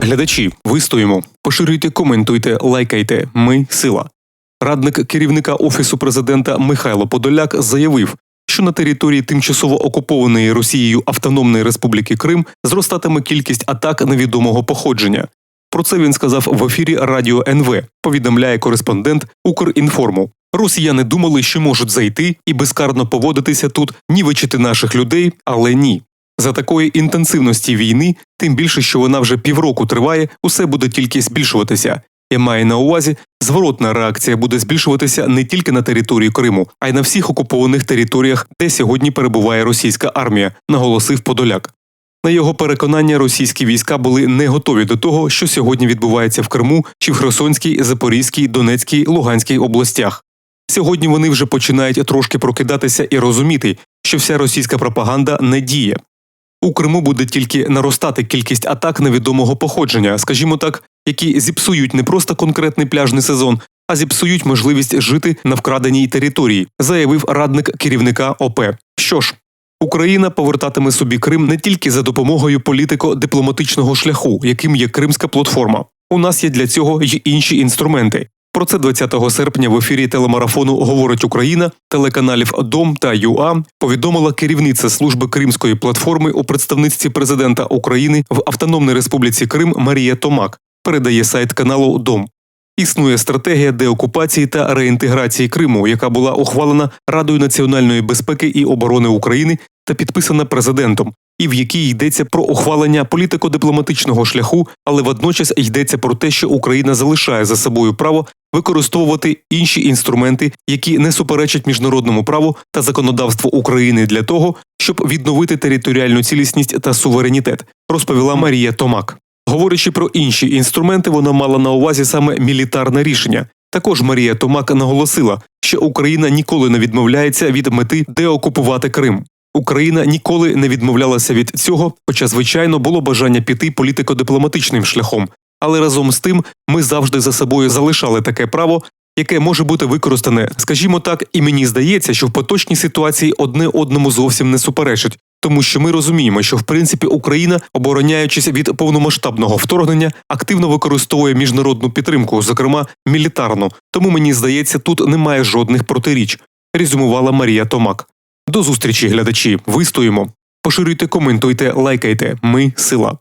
Глядачі, вистоїмо, поширюйте, коментуйте, лайкайте. Ми сила. Радник керівника офісу президента Михайло Подоляк заявив, що на території тимчасово окупованої Росією Автономної Республіки Крим зростатиме кількість атак невідомого походження. Про це він сказав в ефірі Радіо НВ. Повідомляє кореспондент Укрінформу. Росіяни думали, що можуть зайти і безкарно поводитися тут, нівечити наших людей, але ні. За такої інтенсивності війни, тим більше, що вона вже півроку триває, усе буде тільки збільшуватися. Я маю на увазі, зворотна реакція буде збільшуватися не тільки на території Криму, а й на всіх окупованих територіях, де сьогодні перебуває російська армія, наголосив Подоляк. На його переконання, російські війська були не готові до того, що сьогодні відбувається в Криму чи в Херсонській, Запорізькій, Донецькій, Луганській областях. Сьогодні вони вже починають трошки прокидатися і розуміти, що вся російська пропаганда не діє. У Криму буде тільки наростати кількість атак невідомого походження, скажімо так, які зіпсують не просто конкретний пляжний сезон, а зіпсують можливість жити на вкраденій території, заявив радник керівника ОП. Що ж, Україна повертатиме собі Крим не тільки за допомогою політико-дипломатичного шляху, яким є Кримська платформа. У нас є для цього й інші інструменти. Про це 20 серпня в ефірі телемарафону Говорить Україна телеканалів Дом та ЮА повідомила керівниця служби Кримської платформи у представництві президента України в Автономній Республіці Крим Марія Томак. Передає сайт каналу Дом. Існує стратегія деокупації та реінтеграції Криму, яка була ухвалена Радою національної безпеки і оборони України та підписана президентом, і в якій йдеться про ухвалення політико-дипломатичного шляху, але водночас йдеться про те, що Україна залишає за собою право використовувати інші інструменти, які не суперечать міжнародному праву та законодавству України для того, щоб відновити територіальну цілісність та суверенітет, розповіла Марія Томак. Говорячи про інші інструменти, вона мала на увазі саме мілітарне рішення. Також Марія Томак наголосила, що Україна ніколи не відмовляється від мети деокупувати Крим. Україна ніколи не відмовлялася від цього, хоча, звичайно, було бажання піти політико-дипломатичним шляхом. Але разом з тим ми завжди за собою залишали таке право, яке може бути використане, скажімо так, і мені здається, що в поточній ситуації одне одному зовсім не суперечить, тому що ми розуміємо, що в принципі Україна, обороняючись від повномасштабного вторгнення, активно використовує міжнародну підтримку, зокрема мілітарну. Тому мені здається, тут немає жодних протиріч. Резюмувала Марія Томак. До зустрічі, глядачі. Вистоїмо. Поширюйте, коментуйте, лайкайте. Ми сила.